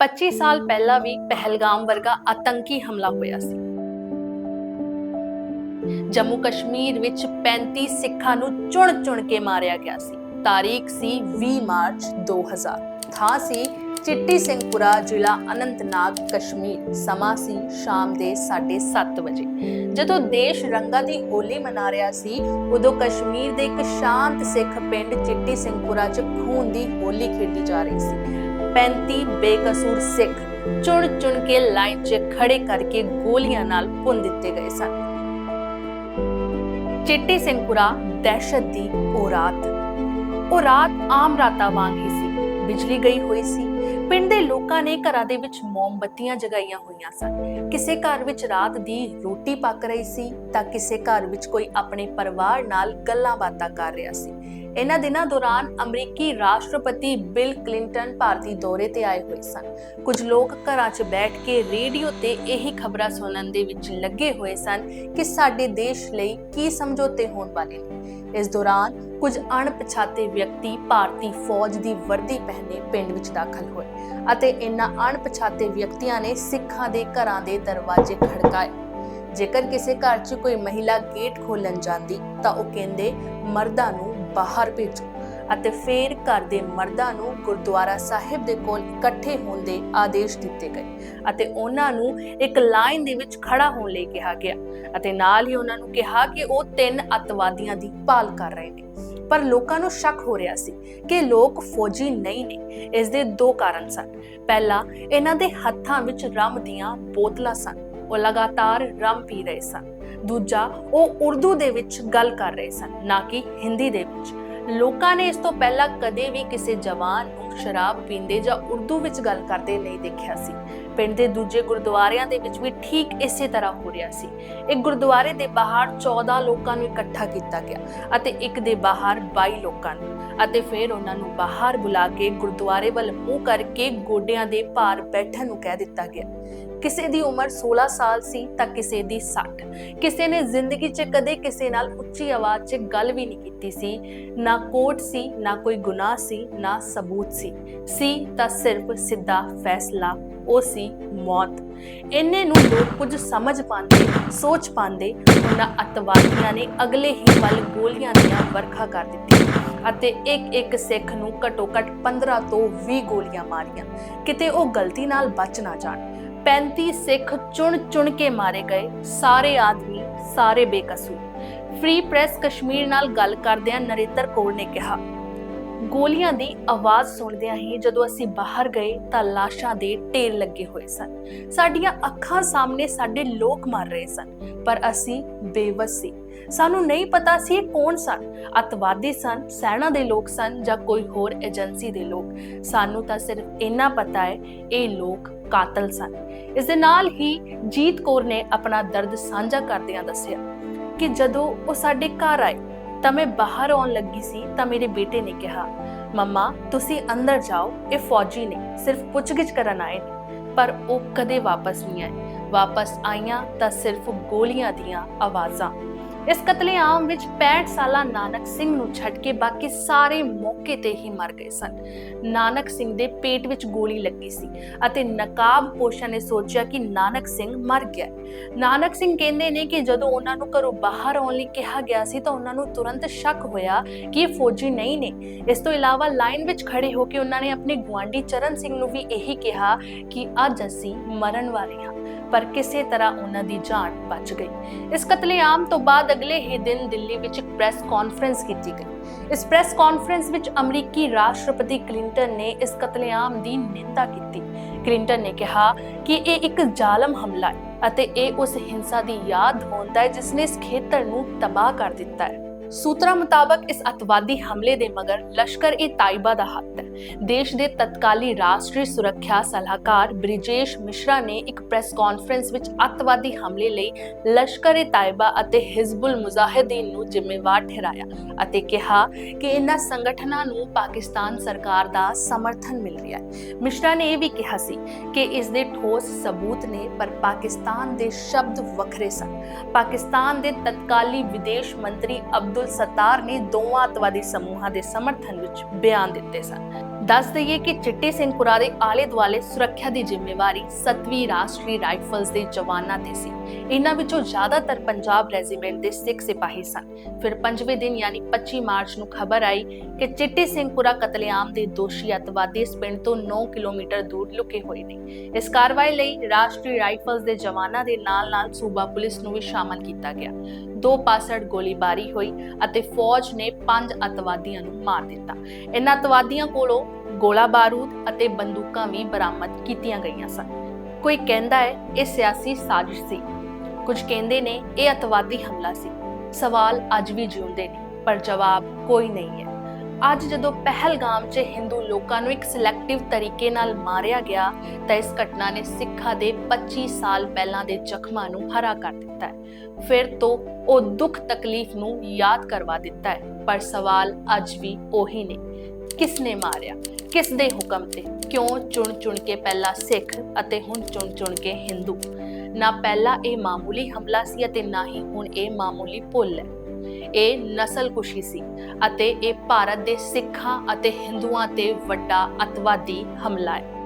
25 ਸਾਲ ਪਹਿਲਾਂ ਵੀ ਪਹਿਲਗਾਮ ਵਰਗਾ ਆਤੰਕੀ ਹਮਲਾ ਹੋਇਆ ਸੀ। ਜੰਮੂ ਕਸ਼ਮੀਰ ਵਿੱਚ 35 ਸਿੱਖਾਂ ਨੂੰ ਚੁਣ-ਚੁਣ ਕੇ ਮਾਰਿਆ ਗਿਆ ਸੀ। ਤਾਰੀਖ ਸੀ 20 ਮਾਰਚ 2000 ਥਾਂ ਸੀ ਚਿੱਟੀ ਸਿੰਘਪੁਰਾ, ਜ਼ਿਲ੍ਹਾ ਅਨੰਤਨਾਗ, ਕਸ਼ਮੀਰ। ਸਮਾਂ ਸੀ ਸ਼ਾਮ ਦੇ 7:30 ਵਜੇ। ਜਦੋਂ ਦੇਸ਼ ਰੰਗਾਂ ਦੀ ਹੋਲੀ ਮਨਾ ਰਿਹਾ ਸੀ, ਉਦੋਂ ਕਸ਼ਮੀਰ ਦੇ ਇੱਕ ਸ਼ਾਂਤ ਸਿੱਖ ਪਿੰਡ ਚਿੱਟੀ ਸਿੰਘਪੁਰਾ 'ਚ ਖੂਨ ਦੀ ਹੋਲੀ ਖੇਡੀ ਜਾ ਰਹੀ ਸੀ। 35 ਬੇਕਸੂਰ ਸਿੱਖ ਚੁਣ-ਚੁਣ ਕੇ ਲਾਈਨ 'ਚ ਖੜੇ ਕਰਕੇ ਗੋਲੀਆਂ ਨਾਲ ਭੁੰਨ ਦਿੱਤੇ ਗਏ ਸਨ। ਚਿੱਟੀ ਸਿੰਘਪੁਰਾ ਦਹਿਸ਼ਤ ਦੀ ਉਹ ਰਾਤ। ਉਹ ਰਾਤ ਆਮ ਰਾਤਾਂ ਵਾਂਗ ਹੀ ਸੀ। ਬਿਜਲੀ ਗਈ ਹੋਈ ਸੀ। ਪਿੰਡ ਦੇ ਲੋਕਾਂ ਨੇ ਘਰਾਂ ਦੇ ਵਿੱਚ ਮੋਮਬੱਤੀਆਂ ਜਗਾਈਆਂ ਹੋਈਆਂ ਸਨ। ਕਿਸੇ ਘਰ ਵਿੱਚ ਰਾਤ ਦੀ ਰੋਟੀ ਪੱਕ ਰਹੀ ਸੀ ਤਾਂ ਕਿਸੇ ਘਰ ਵਿੱਚ ਕੋਈ ਆਪਣੇ ਪਰਿਵਾਰ ਨਾਲ ਗੱਲਾਂ ਬਾਤਾਂ ਕਰ ਰਿਹਾ ਸੀ। ਇਹਨਾਂ ਦਿਨਾਂ ਦੌਰਾਨ ਅਮਰੀਕੀ ਰਾਸ਼ਟਰਪਤੀ ਬਿਲ ਕਲਿੰਟਨ ਭਾਰਤੀ ਦੌਰੇ ਤੇ ਆਏ ਹੋਏ ਸਨ। ਕੁਝ ਲੋਕ ਘਰਾਂ 'ਚ ਬੈਠ ਕੇ ਰੇਡੀਓ ਤੇ ਇਹੀ ਖਬਰਾਂ ਸੁਣਨ ਦੇ ਵਿੱਚ ਲੱਗੇ ਹੋਏ ਸਨ ਕਿ ਸਾਡੇ ਦੇਸ਼ ਲਈ ਕੀ ਸਮਝੌਤੇ ਹੋਣ ਵਾਲੇ ਨੇ। ਇਸ ਦੌਰਾਨ ਕੁਝ ਅਣਪਛਾਤੇ ਵਿਅਕਤੀ ਭਾਰਤੀ ਫੌਜ ਦੀ ਵਰਦੀ ਪਹਿਨੇ ਪਿੰਡ ਵਿੱਚ ਦਾਖਲ ਹੋਏ ਅਤੇ ਇਨ੍ਹਾਂ ਅਣਪਛਾਤੇ ਵਿਅਕਤੀਆਂ ਨੇ ਸਿੱਖਾਂ ਦੇ ਘਰਾਂ ਦੇ ਦਰਵਾਜ਼ੇ ਖੜਕਾਏ। ਜੇਕਰ ਕਿਸੇ ਘਰ 'ਚ ਕੋਈ ਮਹਿਲਾ ਗੇਟ ਖੋਲਣ ਜਾਂਦੀ ਤਾਂ ਉਹ ਕਹਿੰਦੇ, ਮਰਦਾਂ ਨੂੰ ਬਾਹਰ ਭੇਜੋ ਅਤੇ ਫਿਰ ਘਰ ਦੇ ਮਰਦਾਂ ਨੂੰ ਗੁਰਦੁਆਰਾ ਸਾਹਿਬ ਦੇ ਕੋਲ ਇਕੱਠੇ ਹੋਣ ਦੇ ਆਦੇਸ਼ ਦਿੱਤੇ ਗਏ ਅਤੇ ਉਹਨਾਂ ਨੂੰ ਇੱਕ ਲਾਈਨ ਦੇ ਵਿੱਚ ਖੜਾ ਹੋਣ ਲਈ ਕਿਹਾ ਗਿਆ ਅਤੇ ਨਾਲ ਹੀ ਉਹਨਾਂ ਨੂੰ ਕਿਹਾ ਕਿ ਉਹ ਤਿੰਨ ਅੱਤਵਾਦੀਆਂ ਦੀ ਭਾਲ ਕਰ ਰਹੇ ਨੇ। ਪਰ ਲੋਕਾਂ ਨੂੰ ਸ਼ੱਕ ਹੋ ਰਿਹਾ ਸੀ ਕਿ ਲੋਕ ਫੌਜੀ ਨਹੀਂ ਨੇ, ਇਸ ਦੇ ਦੋ ਕਾਰਨ ਸਨ। ਪਹਿਲਾ, ਇਹਨਾਂ ਦੇ ਹੱਥਾਂ ਵਿੱਚ ਰਮ ਦੀਆਂ ਬੋਤਲਾਂ ਸਨ। ਉਹ ਲਗਾਤਾਰ ਰਮ ਪੀ ਰਹੇ ਸਨ। ਦੂਜਾ ਉਹ ਉਰਦੂ ਦੇ ਵਿੱਚ ਗੱਲ ਕਰ ਰਹੇ ਸਨ, ਨਾ ਕਿ ਹਿੰਦੀ ਦੇ ਵਿੱਚ। ਲੋਕਾਂ ਨੇ ਇਸ ਤੋਂ ਪਹਿਲਾਂ ਕਦੇ ਵੀ ਕਿਸੇ ਜਵਾਨ ਨੂੰ ਸ਼ਰਾਬ ਪੀਂਦੇ ਜਾਂ ਉਰਦੂ ਵਿੱਚ ਗੱਲ ਕਰਦੇ ਨਹੀਂ ਦੇਖਿਆ ਸੀ। ਪਿੰਡ ਦੇ ਦੂਜੇ ਗੁਰਦੁਆਰਿਆਂ ਦੇ ਵਿੱਚ ਵੀ ਠੀਕ ਇਸੇ ਤਰ੍ਹਾਂ ਹੋ ਰਿਹਾ ਸੀ। ਇੱਕ ਗੁਰਦੁਆਰੇ ਦੇ ਬਾਹਰ 14 ਲੋਕਾਂ ਨੂੰ ਇਕੱਠਾ ਕੀਤਾ ਗਿਆ ਅਤੇ ਇੱਕ ਦੇ ਬਾਹਰ 22 ਲੋਕਾਂ ਨੂੰ ਅਤੇ ਫਿਰ ਉਹਨਾਂ ਨੂੰ ਬਾਹਰ ਬੁਲਾ ਕੇ ਗੁਰਦੁਆਰੇ ਵੱਲ ਮੂੰਹ ਕਰਕੇ ਗੋਡਿਆਂ ਦੇ ਭਾਰ ਬੈਠਣ ਨੂੰ ਕਹਿ ਦਿੱਤਾ ਗਿਆ। ਕਿਸੇ ਦੀ ਉਮਰ 16 ਸਾਲ ਸੀ ਤਾਂ ਕਿਸੇ ਦੀ 60 ਕਿਸੇ ਨੇ ਜ਼ਿੰਦਗੀ 'ਚ ਕਦੇ ਕਿਸੇ ਨਾਲ ਉੱਚੀ ਆਵਾਜ਼ 'ਚ ਗੱਲ ਵੀ ਨਹੀਂ ਕੀਤੀ ਸੀ। ਨਾ ਕੋਰਟ ਸੀ, ਨਾ ਕੋਈ ਗੁਨਾਹ ਸੀ, ਨਾ ਸਬੂਤ ਸੀ। ਸੀ ਤਾਂ ਸਿਰਫ ਸਿੱਧਾ ਫੈਸਲਾ, ਉਹ ਸੀ ਮੌਤ। ਇੰਨੇ ਨੂੰ ਲੋਕ ਕੁਝ ਸਮਝ ਪਾਉਂਦੇ, ਸੋਚ ਪਾਉਂਦੇ, ਉਹਨਾਂ ਅਤਵਾਦੀਆਂ ਨੇ ਅਗਲੇ ਹੀ ਪਲ ਗੋਲੀਆਂ ਦੀਆਂ ਵਰਖਾ ਕਰ ਦਿੱਤੀ ਅਤੇ ਇੱਕ ਇੱਕ ਸਿੱਖ ਨੂੰ ਘਟੋ ਘਟ 15 ਤੋਂ 20 ਗੋਲੀਆਂ ਮਾਰੀਆਂ। ਕਿਤੇ ਉਹ ਗਲਤੀ ਨਾਲ ਬਚ ਨਾ ਜਾਣ। 35 ਸਿੱਖ ਚੁਣ-ਚੁਣ ਕੇ ਮਾਰੇ ਗਏ। ਸਾਰੇ ਆਦਮੀ, ਸਾਰੇ ਬੇਕਸੂਰ। ਫ੍ਰੀ ਪ੍ਰੈਸ ਕਸ਼ਮੀਰ ਨਾਲ ਗੱਲ ਕਰਦਿਆਂ ਨਰਿੰਦਰ ਕੌਰ ਨੇ ਕਿਹਾ, ਗੋਲੀਆਂ ਦੀ ਆਵਾਜ਼ ਸੁਣਦਿਆਂ ਹੀ ਜਦੋਂ ਅਸੀਂ ਬਾਹਰ ਗਏ ਤਾਂ ਲਾਸ਼ਾਂ ਦੇ ਢੇਰ ਲੱਗੇ ਹੋਏ ਸਨ। ਸਾਡੀਆਂ ਅੱਖਾਂ ਸਾਹਮਣੇ ਸਾਡੇ ਲੋਕ ਮਰ ਰਹੇ ਸਨ, ਪਰ ਅਸੀਂ ਬੇਵਸ ਸੀ। ਸਾਨੂੰ ਨਹੀਂ ਪਤਾ ਸੀ ਇਹ ਕੌਣ ਸਨ। ਅਤਵਾਦੀ ਸਨ, ਸੈਨਾ ਦੇ ਲੋਕ ਸਨ ਜਾਂ ਕੋਈ ਹੋਰ ਏਜੰਸੀ ਦੇ ਲੋਕ। ਸਾਨੂੰ ਤਾਂ ਸਿਰਫ ਇੰਨਾ ਪਤਾ ਹੈ, ਇਹ ਲੋਕ ਕਾਤਲ ਸਨ। ਇਸ ਦੇ ਨਾਲ ਹੀ ਜੀਤ ਕੌਰ ਨੇ ਆਪਣਾ ਦਰਦ ਸਾਂਝਾ ਕਰਦਿਆਂ ਦੱਸਿਆ ਕਿ ਜਦੋਂ ਉਹ ਸਾਡੇ ਘਰ ਆਏ ਤਾਂ ਮੈਂ ਬਾਹਰ ਆਉਣ ਲੱਗੀ ਸੀ ਤਾਂ ਮੇਰੇ ਬੇਟੇ ਨੇ ਕਿਹਾ, ਮੰਮਾ, ਤੁਸੀਂ ਅੰਦਰ ਜਾਓ, ਇਹ ਫੌਜੀ ਨੇ, ਸਿਰਫ ਪੁੱਛਗਿੱਛ ਕਰਨ ਆਏ ਨੇ। ਪਰ ਉਹ ਕਦੇ ਵਾਪਸ ਨਹੀਂ ਆਏ। ਵਾਪਸ ਆਈਆਂ ਤਾਂ ਸਿਰਫ ਗੋਲੀਆਂ ਦੀਆਂ ਆਵਾਜ਼ਾਂ ਇਸ ਕਤਲੇਆਮ ਵਿੱਚ 65 ਸਾਲਾ ਨਾਨਕ ਸਿੰਘ ਨੂੰ ਛੱਡ ਕੇ ਬਾਕੀ ਸਾਰੇ ਮੌਕੇ ਤੇ ਹੀ ਮਰ ਗਏ ਸਨ। ਨਾਨਕ ਸਿੰਘ ਦੇ ਪੇਟ ਵਿੱਚ ਗੋਲੀ ਲੱਗੀ ਸੀ ਅਤੇ ਨਕਾਬ ਪੋਸ਼ਾ ਨੇ ਸੋਚਿਆ ਕਿ ਨਾਨਕ ਸਿੰਘ ਮਰ ਗਿਆ ਨਾਨਕ ਸਿੰਘ ਕਹਿੰਦੇ ਨੇ ਕਿ ਜਦੋਂ ਉਹਨਾਂ ਨੂੰ ਘਰੋਂ ਬਾਹਰ ਆਉਣ ਲਈ ਕਿਹਾ ਗਿਆ ਸੀ ਤਾਂ ਉਹਨਾਂ ਨੂੰ ਤੁਰੰਤ ਸ਼ੱਕ ਹੋਇਆ ਕਿ ਇਹ ਫੌਜੀ ਨਹੀਂ ਨੇ। ਇਸ ਤੋਂ ਇਲਾਵਾ ਲਾਈਨ ਵਿੱਚ ਖੜੇ ਹੋ ਕੇ ਉਹਨਾਂ ਨੇ ਆਪਣੇ ਗੁਆਂਢੀ ਚਰਨ ਸਿੰਘ ਨੂੰ ਵੀ ਇਹੀ ਕਿਹਾ ਕਿ ਅੱਜ ਅਸੀਂ ਮਰਨ ਵਾਲੇ ਹਾਂ, ਪਰ ਕਿਸੇ ਤਰ੍ਹਾਂ ਉਹਨਾਂ ਦੀ ਜਾਨ ਬਚ ਗਈ। ਇਸ ਕਤਲੇਆਮ ਤੋਂ ਬਾਅਦ ਅਗਲੇ ਹੀ ਦਿਨ ਦਿੱਲੀ ਵਿੱਚ ਇੱਕ ਪ੍ਰੈਸ ਕਾਨਫਰੰਸ ਕੀਤੀ ਗਈ। ਇਸ ਪ੍ਰੈਸ ਕਾਨਫਰੰਸ ਵਿੱਚ ਅਮਰੀਕੀ ਰਾਸ਼ਟਰਪਤੀ ਕਲਿੰਟਨ ਨੇ ਇਸ ਕਤਲੇਆਮ ਦੀ ਨਿੰਦਾ ਕੀਤੀ। ਕਲਿੰਟਨ ਨੇ ਕਿਹਾ ਕਿ ਇਹ ਇੱਕ ਜ਼ਾਲਮ ਹਮਲਾ ਹੈ ਅਤੇ ਇਹ ਉਸ ਹਿੰਸਾ ਦੀ ਯਾਦ ਦਿਵਾਉਂਦਾ ਹੈ ਜਿਸ ਨੇ ਇਸ ਖੇਤਰ ਨੂੰ ਤਬਾਹ ਕਰ ਦਿੱਤਾ ਹੈ। ਸੂਤਰਾਂ ਮੁਤਾਬਕ ਇਸ ਅਤਵਾਦੀ ਹਮਲੇ ਦੇ ਮਗਰ ਲਸ਼ਕਰ ਏ ਤਾਇਬਾ ਦਾ ਹੱਥ ਹੈ। ਦੇਸ਼ ਦੇ ਤਤਕਾਲੀ ਰਾਸ਼ਟਰੀ ਸੁਰੱਖਿਆ ਸਲਾਹਕਾਰ ਬ੍ਰਿਜੇਸ਼ ਮਿਸ਼ਰਾ ਨੇ ਇੱਕ ਪ੍ਰੈਸ ਕਾਨਫਰੰਸ ਵਿੱਚ ਅਤਵਾਦੀ ਹਮਲੇ ਲਈ ਲਸ਼ਕਰ ਏ ਤਾਇਬਾ ਅਤੇ ਹਿਜ਼ਬੁਲ ਮੁਜ਼ਾਹਿਦੀਨ ਨੂੰ ਜ਼ਿੰਮੇਵਾਰ ਠਹਿਰਾਇਆ ਅਤੇ ਕਿਹਾ ਕਿ ਇਹਨਾਂ ਸੰਗਠਨਾਂ ਨੂੰ ਪਾਕਿਸਤਾਨ ਸਰਕਾਰ ਦਾ ਸਮਰਥਨ ਮਿਲ ਰਿਹਾ ਹੈ। ਮਿਸ਼ਰਾ ਨੇ ਇਹ ਵੀ ਕਿਹਾ ਸੀ ਕਿ ਇਸ ਦੇ ਠੋਸ ਸਬੂਤ ਨੇ, ਪਰ ਪਾਕਿਸਤਾਨ ਦੇ ਸ਼ਬਦ ਵੱਖਰੇ ਸਨ। ਪਾਕਿਸਤਾਨ ਦੇ ਤਤਕਾਲੀ ਵਿਦੇਸ਼ ਮੰਤਰੀ ਅਬਦੁਲ ਸਤਾਰ ਨੇ ਦੋਵਾਂ ਅੱਤਵਾਦੀ ਸਮੂਹਾਂ ਦੇ ਸਮਰਥਨ ਵਿੱਚ ਬਿਆਨ ਦਿੱਤੇ ਸਨ। ਦੱਸ ਦਈਏ ਕਿ ਚਿੱਟੀ ਸਿੰਘਪੁਰਾ ਦੇ ਆਲੇ ਦੁਆਲੇ ਸੁਰੱਖਿਆ ਦੀ ਜ਼ਿੰਮੇਵਾਰੀ 7ਵੀਂ ਰਾਸ਼ਟਰੀ ਰਾਈਫਲਸ ਦੇ ਜਵਾਨਾਂ ਤੇ ਸੀ। ਇਹਨਾਂ ਵਿੱਚੋਂ ਜ਼ਿਆਦਾਤਰ ਪੰਜਾਬ ਰੈਜੀਮੈਂਟ ਦੇ ਸਿੱਖ ਸਿਪਾਹੀ ਸਨ। ਫਿਰ ਪੰਜਵੇਂ ਦਿਨ ਯਾਨੀ 25 ਮਾਰਚ ਨੂੰ ਖਬਰ ਆਈ ਕਿ ਚਿੱਟੀ ਸਿੰਘਪੁਰਾ ਕਤਲੇਆਮ ਦੇ ਦੋਸ਼ੀ ਅਤਵਾਦੀ ਇਸ ਪਿੰਡ ਤੋਂ 9 ਕਿਲੋਮੀਟਰ ਦੂਰ ਲੁਕੇ ਹੋਏ ਨੇ। ਇਸ ਕਾਰਵਾਈ ਲਈ ਰਾਸ਼ਟਰੀ ਰਾਈਫਲਸ ਦੇ ਜਵਾਨਾਂ ਦੇ ਨਾਲ-ਨਾਲ ਸੂਬਾ ਪੁਲਿਸ ਨੂੰ ਵੀ ਸ਼ਾਮਲ ਕੀਤਾ ਗਿਆ। ਦੋ ਪਾਸੜ ਗੋਲੀਬਾਰੀ ਹੋਈ ਅਤੇ ਫੌਜ ਨੇ ਪੰਜ ਅਤਵਾਦੀਆਂ ਨੂੰ ਮਾਰ ਦਿੱਤਾ। ਇਹਨਾਂ ਅਤਵਾਦੀਆਂ ਕੋਲੋਂ ਗੋਲਾ ਬਾਰੂਦ ਅਤੇ ਬੰਦੂਕਾਂ ਵੀ ਬਰਾਮਦ ਕੀਤੀਆਂ ਗਈਆਂ ਸਨ। ਕੋਈ ਕਹਿੰਦਾ ਹੈ, ਇਹ ਸਿਆਸੀ ਸਾਜ਼ਿਸ਼ ਸੀ। ਕੁਝ ਕਹਿੰਦੇ ਨੇ, ਇਹ ਅਤਵਾਦੀ ਹਮਲਾ ਸੀ। ਸਵਾਲ ਅੱਜ ਵੀ ਜਿਉਂਦੇ ਨੇ, ਪਰ ਜਵਾਬ ਕੋਈ ਨਹੀਂ ਹੈ। ਅੱਜ ਜਦੋਂ ਪਹਿਲਗਾਮ 'ਚ ਹਿੰਦੂ ਲੋਕਾਂ ਨੂੰ ਇੱਕ ਸਿਲੈਕਟਿਵ ਤਰੀਕੇ ਨਾਲ ਮਾਰਿਆ ਗਿਆ, ਤਾਂ ਇਸ ਘਟਨਾ ਨੇ ਸਿੱਖਾਂ ਦੇ 25 ਸਾਲ ਪਹਿਲਾਂ ਦੇ ਜ਼ਖਮਾਂ ਨੂੰ ਹਰਾ ਕਰ ਦਿੱਤਾ ਹੈ। ਫਿਰ ਤੋਂ ਉਹ ਦੁੱਖ ਤਕਲੀਫ ਨੂੰ ਯਾਦ ਕਰਵਾ ਦਿੱਤਾ ਹੈ, ਪਰ ਸਵਾਲ ਅੱਜ ਵੀ ਉਹੀ ਨੇ। ਕਿਸ ਨੇ ਮਾਰਿਆ? ਕਿਸ ਦੇ ਹੁਕਮ ਤੇ? ਕਿਉਂ ਚੁਣ ਚੁਣ ਕੇ ਪਹਿਲਾਂ ਸਿੱਖ ਅਤੇ ਹੁਣ ਚੁਣ ਚੁਣ ਕੇ ਹਿੰਦੂ? ਨਾ ਪਹਿਲਾਂ ਇਹ ਮਾਮੂਲੀ ਹਮਲਾ ਸੀ ਅਤੇ ਨਾ ਹੀ ਹੁਣ ਇਹ ਮਾਮੂਲੀ ਭੁੱਲ ਹੈ। ਇਹ ਨਸਲਕੁਸ਼ੀ ਸੀ ਅਤੇ ਇਹ ਭਾਰਤ ਦੇ ਸਿੱਖਾਂ ਅਤੇ ਹਿੰਦੂਆਂ ਤੇ ਵੱਡਾ ਅਤਵਾਦੀ ਹਮਲਾ ਹੈ।